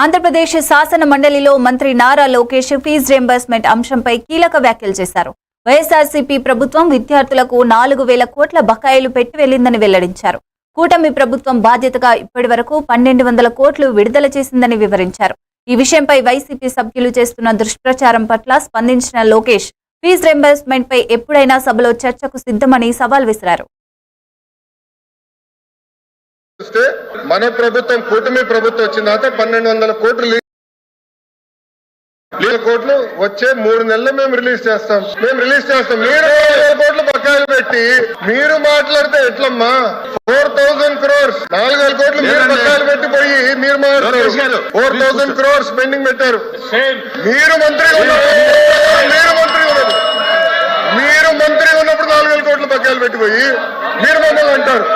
ఆంధ్రప్రదేశ్ శాసన మండలిలో మంత్రి నారా లోకేష్ ఫీజు రియంబర్స్మెంట్ అంశంపై కీలక వ్యాఖ్యలు చేశారు. వైఎస్ఆర్సీపీ ప్రభుత్వం విద్యార్థులకు నాలుగు వేల కోట్ల బకాయిలు పెట్టి వెళ్ళిందని వెల్లడించారు. కూటమి ప్రభుత్వం బాధ్యతగా ఇప్పటి వరకు పన్నెండు వందల కోట్లు విడుదల చేసిందని వివరించారు. ఈ విషయంపై వైసీపీ సభ్యులు చేస్తున్న దుష్ప్రచారం పట్ల స్పందించిన లోకేష్ ఫీజు రియంబర్స్మెంట్ పై ఎప్పుడైనా సభలో చర్చకు సిద్ధమని సవాల్ విసిరారు. మన ప్రభుత్వం కూటమి ప్రభుత్వం వచ్చిన తర్వాత పన్నెండు వందల కోట్లు లీల కోట్లు వచ్చే మూడు నెలలు మేము రిలీజ్ చేస్తాం. మేము రిలీజ్ చేస్తాం. మీరు వేల కోట్లు బకాయిలు పెట్టి మీరు మాట్లాడితే ఎట్లమ్మా? Four thousand crores. నాలుగు వేల కోట్లు మీరు బకాయిలు పెట్టి పోయి మీరు మాట్లాడారు ఫోర్ థౌసండ్ క్రోర్స్ పెండింగ్ పెట్టారు. మీరు మంత్రి మీరు మంత్రి ఉన్నప్పుడు మీరు మంత్రి ఉన్నప్పుడు నాలుగు వేల కోట్లు బకాయిలు పెట్టిపోయి మీరు మమ్మల్ని అంటారు.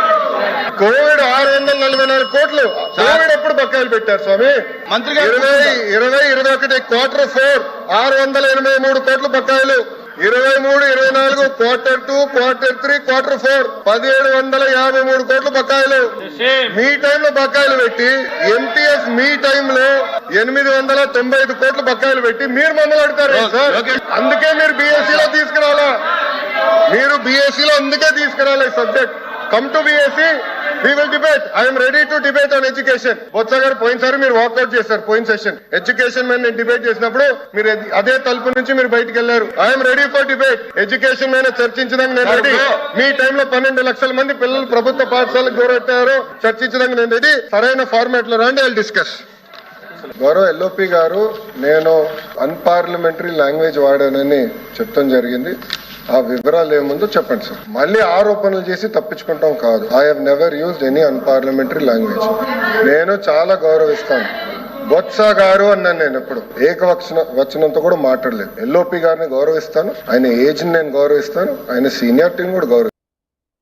కోవిడ్ ఆరు వందల నలభై నాలుగు కోట్లు. కోవిడ్ ఎప్పుడు బకాయిలు పెట్టారు స్వామి? మంత్రి గారు ఇరవై ఇరవై ఇరవై ఒకటి క్వార్టర్ ఫోర్ ఆరు వందల ఎనభై మూడు కోట్ల బకాయిలు. ఇరవై మూడు ఇరవై నాలుగు quarter two quarter three quarter four పదిహేడు వందల యాభై మూడు కోట్ల బకాయిలు. మీ టైంలో బకాయిలు పెట్టి ఎంటీఎస్ మీ టైంలో ఎనిమిది వందల తొంభై ఐదు కోట్ల బకాయిలు పెట్టి మీరు మమ్మల్ని అడుగుతారు సార్. అందుకే మీరు BSc లో తీసుకురావాలా? మీరు BSc లో అందుకే తీసుకురాలి subject. Come to BSc we will debate I'm ready to debate on education Botsa garu పోయినసారి మీరు వాకౌట్ చేశారు పోయిన సెషన్ ఎడ్యుకేషన్ మీద నేను డిబేట్ చేసినప్పుడు మీరు అది- తలుపు నుంచి మీరు బయటికి వెళ్ళారు. I'm ready for debate education మీద చర్చించడానికి నేను రెడీ మీ టైంలో పన్నెండు లక్షల మంది పిల్లలు ప్రభుత్వ పాఠశాలకు దూరెట్టారు. చర్చించడానికి నేను రెడీ సరైన ఫార్మాట్లో రండి ఐ డిస్కస్ గౌరవ ఎల్ఓపి గారు నేను అన్పార్లమెంటరీ లాంగ్వేజ్ వాడానని చెప్తాం జరిగింది. ఆ వివరాలు ఏముందో చెప్పండి సార్. మళ్ళీ ఆరోపణలు చేసి తప్పించుకుంటాం కాదు. I have never used any unparliamentary language నేను చాలా గౌరవిస్తాను. బొత్స గారు అన్నాను నేను ఎప్పుడు. ఏకవచన వచనంతో కూడా మాట్లాడలేదు. ఎల్ఓపి గారిని గౌరవిస్తాను. ఆయన ఏజ్ని నేను గౌరవిస్తాను. ఆయన సీనియారిటీని కూడా గౌరవిస్తాను.